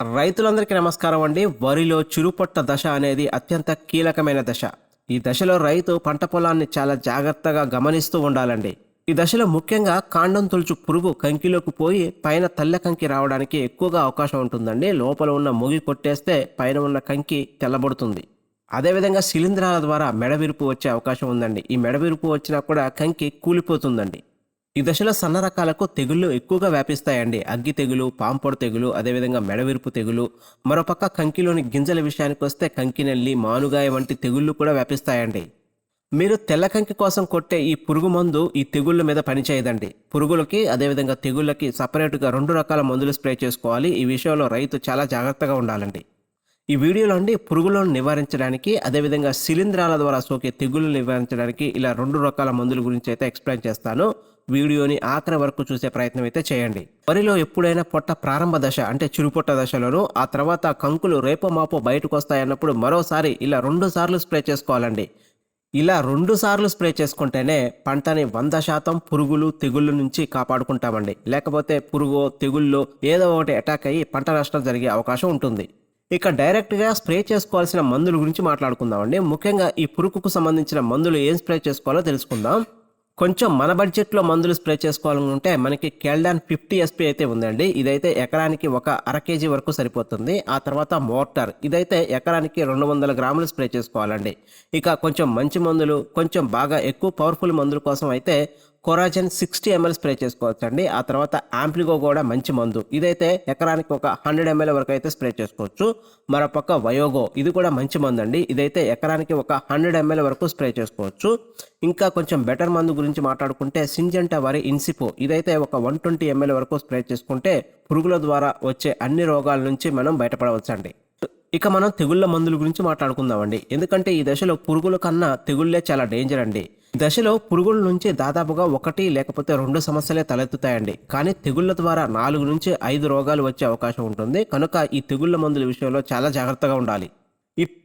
రైతులందరికీ నమస్కారం అండి. వరిలో చిరుపొట్ట దశ అనేది అత్యంత కీలకమైన దశ. ఈ దశలో రైతు పంట పొలాన్ని చాలా జాగ్రత్తగా గమనిస్తూ ఉండాలండి. ఈ దశలో ముఖ్యంగా కాండం తొలుచు పురుగు కంకిలోకి పోయి పైన తెల్ల కంకి రావడానికి ఎక్కువగా అవకాశం ఉంటుందండి. లోపల ఉన్న మొగి కొట్టేస్తే పైన ఉన్న కంకి తెల్లబడుతుంది. అదేవిధంగా శిలీంధ్రాల ద్వారా మెడవిరుపు వచ్చే అవకాశం ఉందండి. ఈ మెడవిరుపు వచ్చినా కూడా కంకి కూలిపోతుందండి. ఈ దశలో సన్న రకాలకు తెగుళ్ళు ఎక్కువగా వ్యాపిస్తాయండి. అగ్గి తెగులు పాంపొడ తెగులు అదేవిధంగా మెడవిరుపు తెగులు. మరోపక్క కంకిలోని గింజల విషయానికి వస్తే కంకినెల్లి మానుగాయ వంటి తెగుళ్ళు కూడా వ్యాపిస్తాయండి. మీరు తెల్ల కంకి కోసం కొట్టే ఈ పురుగు మందు ఈ తెగుళ్ళ మీద పనిచేయదండి. పురుగులకి అదేవిధంగా తెగుళ్ళకి సపరేట్గా రెండు రకాల మందులు స్ప్రే చేసుకోవాలి. ఈ విషయంలో రైతు చాలా జాగ్రత్తగా ఉండాలండి. ఈ వీడియోలో అండి పురుగులను నివారించడానికి అదేవిధంగా శిలీంధ్రాల ద్వారా సోకే తెగుళ్ళు నివారించడానికి ఇలా రెండు రకాల మందుల గురించి అయితే ఎక్స్ప్లెయిన్ చేస్తాను. వీడియోని ఆఖరి వరకు చూసే ప్రయత్నం అయితే చేయండి. వరిలో ఎప్పుడైనా పొట్ట ప్రారంభ దశ అంటే చిరుపొట్ట దశలోను ఆ తర్వాత కంకులు రేపో మాపో బయటకు వస్తాయన్నప్పుడు మరోసారి ఇలా రెండు సార్లు స్ప్రే చేసుకోవాలండి. ఇలా రెండు సార్లు స్ప్రే చేసుకుంటేనే పంటని వంద శాతం పురుగులు తెగుళ్ళ నుంచి కాపాడుకుంటామండి. లేకపోతే పురుగు తెగుళ్ళు ఏదో ఒకటి అటాక్ అయ్యి పంట నష్టం జరిగే అవకాశం ఉంటుంది. ఇక డైరెక్ట్గా స్ప్రే చేసుకోవాల్సిన మందుల గురించి మాట్లాడుకుందామండి. ముఖ్యంగా ఈ పురుగుకు సంబంధించిన మందులు ఏం స్ప్రే చేసుకోవాలో తెలుసుకుందాం. కొంచెం మన బడ్జెట్లో మందులు స్ప్రే చేసుకోవాలనుకుంటే మనకి కెల్డాన్ ఫిఫ్టీ ఎస్పీ అయితే ఉందండి. ఇదైతే ఎకరానికి ఒక అర కేజీ వరకు సరిపోతుంది. ఆ తర్వాత మోటార్ ఇదైతే ఎకరానికి రెండు వందల గ్రాములు స్ప్రే చేసుకోవాలండి. ఇక కొంచెం మంచి మందులు కొంచెం బాగా ఎక్కువ పవర్ఫుల్ మందుల కోసం అయితే కొరాజన్ సిక్స్టీ ఎంఎల్ స్ప్రే చేసుకోవచ్చు అండి ఆ తర్వాత ఆంప్లిగో కూడా మంచి మందు. ఇదైతే ఎకరానికి ఒక హండ్రెడ్ ఎంఎల్ వరకు అయితే స్ప్రే చేసుకోవచ్చు. మరోపక్క వయోగో ఇది కూడా మంచి మందు అండి ఇదైతే ఎకరానికి ఒక హండ్రెడ్ ఎంఎల్ వరకు స్ప్రే చేసుకోవచ్చు. ఇంకా కొంచెం బెటర్ మందు గురించి మాట్లాడుకుంటే సింజంటా వరి ఇన్సిపో. ఇదైతే ఒక వన్ ట్వంటీ ఎంఎల్ వరకు స్ప్రే చేసుకుంటే పురుగుల ద్వారా వచ్చే అన్ని రోగాల నుంచి మనం బయటపడవచ్చు అండి ఇక మనం తెగుళ్ళ మందుల గురించి మాట్లాడుకుందామండి. ఎందుకంటే ఈ దశలో పురుగుల కన్నా తెగుళ్ళే చాలా డేంజర్ అండి. దశలో పురుగుల నుంచి దాదాపుగా ఒకటి లేకపోతే రెండు సమస్యలే తలెత్తుతాయండి. కానీ తెగుళ్ళ ద్వారా నాలుగు నుంచి ఐదు రోగాలు వచ్చే అవకాశం ఉంటుంది. కనుక ఈ తెగుళ్ళ మందుల విషయంలో చాలా జాగ్రత్తగా ఉండాలి. ఇప్-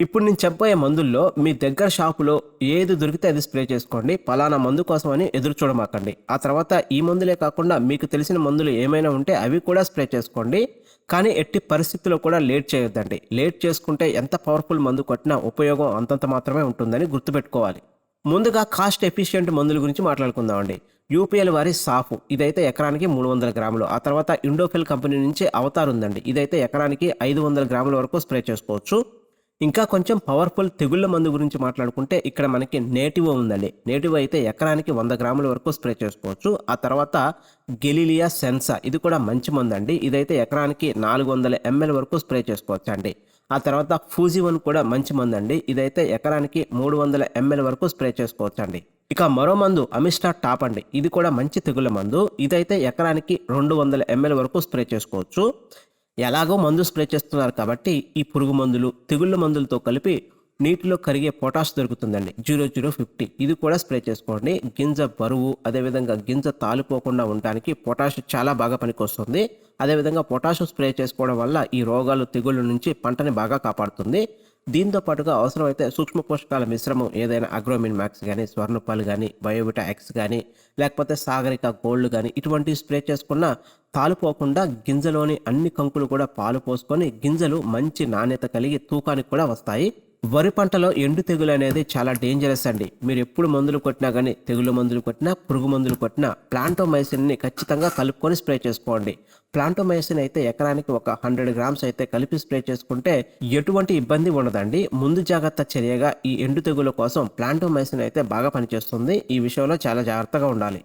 ఇప్పుడు నేను చెప్పబోయే మందుల్లో మీ దగ్గర షాపులో ఏది దొరికితే అది స్ప్రే చేసుకోండి. పలానా మందు కోసం అని ఎదురు చూడమాకండి. ఆ తర్వాత ఈ మందులే కాకుండా మీకు తెలిసిన మందులు ఏమైనా ఉంటే అవి కూడా స్ప్రే చేసుకోండి. కానీ ఎట్టి పరిస్థితుల్లో కూడా లేట్ చేయొద్దండి. లేట్ చేసుకుంటే ఎంత పవర్ఫుల్ మందు కొట్టినా ఉపయోగం అంతంత మాత్రమే ఉంటుందని గుర్తుపెట్టుకోవాలి. ముందుగా కాస్ట్ ఎఫిషియెంట్ మందుల గురించి మాట్లాడుకుందామండి. యూపీఎల్ వారి సాఫ్. ఇదైతే ఎకరానికి మూడు వందల గ్రాములు. ఆ తర్వాత ఇండోఫిల్ కంపెనీ నుంచి అవతార్ ఉందండి. ఇదైతే ఎకరానికి ఐదు వందల గ్రాముల వరకు స్ప్రే చేసుకోవచ్చు. ఇంకా కొంచెం పవర్ఫుల్ తెగుళ్ళ మందు గురించి మాట్లాడుకుంటే ఇక్కడ మనకి నేటివ్ ఉందండి. నేటివ్ అయితే ఎకరానికి వంద గ్రాముల వరకు స్ప్రే చేసుకోవచ్చు. ఆ తర్వాత గెలిలియా సెన్సా. ఇది కూడా మంచి మందు అండి ఇదైతే ఎకరానికి నాలుగు వందల ఎంఎల్ వరకు స్ప్రే చేసుకోవచ్చు అండి ఆ తర్వాత ఫూజివన్ కూడా మంచి మందు అండి ఇదైతే ఎకరానికి మూడు వందల ఎంఎల్ వరకు స్ప్రే చేసుకోవచ్చు అండి ఇక మరో మందు అమిస్టా టాప్ అండి. ఇది కూడా మంచి తెగుల మందు. ఇదైతే ఎకరానికి రెండు వందల ఎంఎల్ వరకు స్ప్రే చేసుకోవచ్చు. ఎలాగో మందు స్ప్రే చేస్తున్నారు కాబట్టి ఈ పురుగు మందులు తెగుళ్ళ మందులతో కలిపి నీటిలో కరిగే పొటాష్ దొరుకుతుందండి. Zero zero fifty. ఇది కూడా స్ప్రే చేసుకోండి. గింజ బరువు అదేవిధంగా గింజ తాలిపోకుండా ఉండడానికి పొటాష్ చాలా బాగా పనికొస్తుంది. అదేవిధంగా పొటాష్ స్ప్రే చేసుకోవడం వల్ల ఈ రోగాలు తెగుళ్ళ నుంచి పంటని బాగా కాపాడుతుంది. దీంతో పాటుగా అవసరమైతే సూక్ష్మ పోషకాల మిశ్రమం ఏదైనా అగ్రోమిన్ మ్యాక్స్ కానీ స్వర్ణపాలు కానీ బయోవిటా ఎక్స్ కానీ లేకపోతే సాగరిక గోల్డ్ కానీ ఇటువంటివి స్ప్రే చేసుకున్న తాలుపోకుండా గింజలోని అన్ని కంకులు కూడా పాలు పోసుకొని గింజలు మంచి నాణ్యత కలిగి తూకానికి కూడా వస్తాయి. వరి పంటలో ఎండు తెగులు అనేది చాలా డేంజరస్ అండి. మీరు ఎప్పుడు మందులు కొట్టినా కానీ తెగులు మందులు కొట్టినా పురుగు మందులు కొట్టినా ప్లాంటోమైసిన్ని ఖచ్చితంగా కలుపుకొని స్ప్రే చేసుకోండి. ప్లాంటోమైసిన్ అయితే ఎకరానికి ఒక హండ్రెడ్ గ్రామ్స్ అయితే కలిపి స్ప్రే చేసుకుంటే ఎటువంటి ఇబ్బంది ఉండదండి. ముందు జాగ్రత్త చర్యగా ఈ ఎండు తెగుల కోసం ప్లాంటోమైసిన్ అయితే బాగా పనిచేస్తుంది. ఈ విషయంలో చాలా జాగ్రత్తగా ఉండాలి.